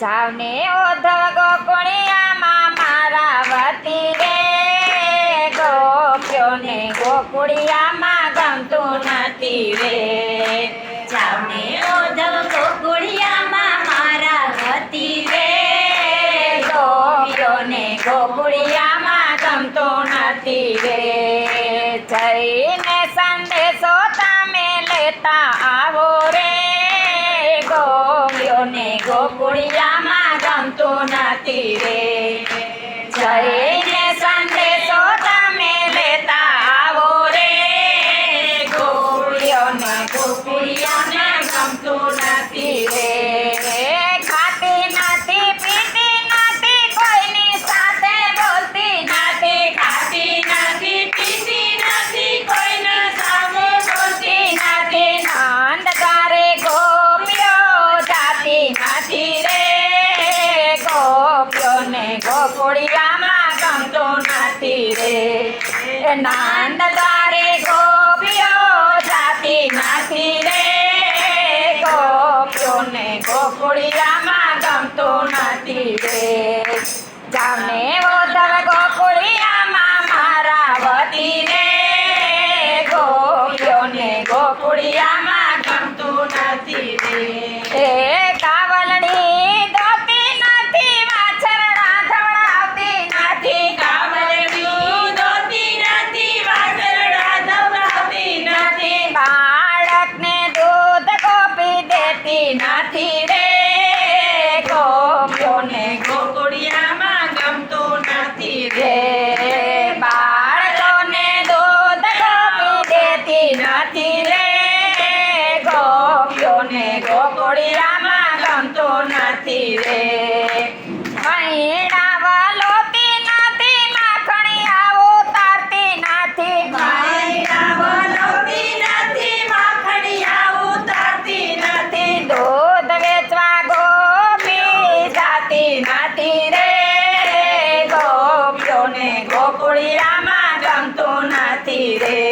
જાવને ઓધવ ગોકુળિયામાં મારા વતી રે ગોપ્યોને ગોકુળિયામાં ગમતું નથી રે. જાવને ઓધવ ગોકુળિયામાં મારા વતી રે ગોપ્યોને ગોકુળિયામાં ગમતું નથી રે. જઈને સંદેશો તમે લેતા નથી રે જઈને સંદેશો તમે લેતા આવો રે. ગોળીઓને એ નંદગારે ગોપીઓ જાતી નથી રે ગોપીઓને ગોકુળિયામાં ગમતું નથી રે જામને ઓધવ ગોકુળિયામાં મારા વતી રે ગોપીઓને ગોકુળિયામાં રે. મૈણા વલોતી નથી માખણી આવો તારતી નથી. મૈણા વલોતી નથી માખણી આવો તારતી નથી. દૂધ વેચવા ગોપી જાતી નથી રે. ગોપીઓને ગોકુળિયામાં ગમતું નથી રે.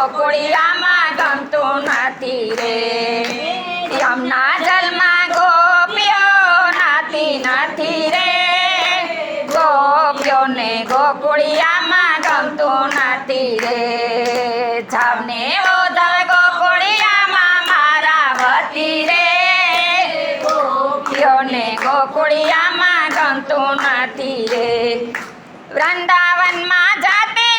ગોકુળિયામાં ગમતું નથી રે. યમના જલમાં ગોપીઓ નાતી નથી રે. ગોપીઓને ગોકુળિયામાં ગમતું નથી રે. જાવને ઓધવ ગોકુળિયામાં મારા વતી રે. ગોપીઓને ગોકુળિયામાં ગમતું નથી રે. વૃંદાવનમાં જાતી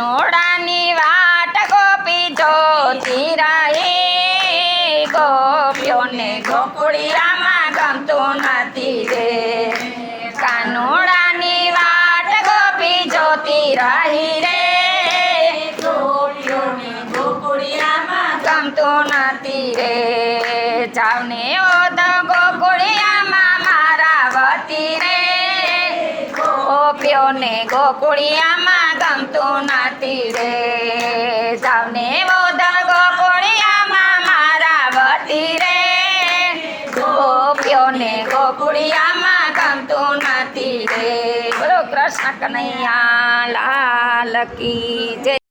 કાનોડાની વાટ ગોપી જોતી રહી ગોપીઓને ગોકુળિયામાં ગમતું નથી રે કાનોડાની વાટ ગોપી જોતી રહી રે ગોપીઓને ગોકુળિયામાં ગમતું નથી રે જાવને ઓધ ગોકુળિયામાં મારા વતી રે ગોપીઓને ગોકુળિયામાં ગમતું નથી રે ઓધ ગોકુળિયામાં મારા વતી રે ગોકુળિયામાં ગમતું નથી રે. બોલો કૃષ્ણ કનૈયા લાલ કી જય.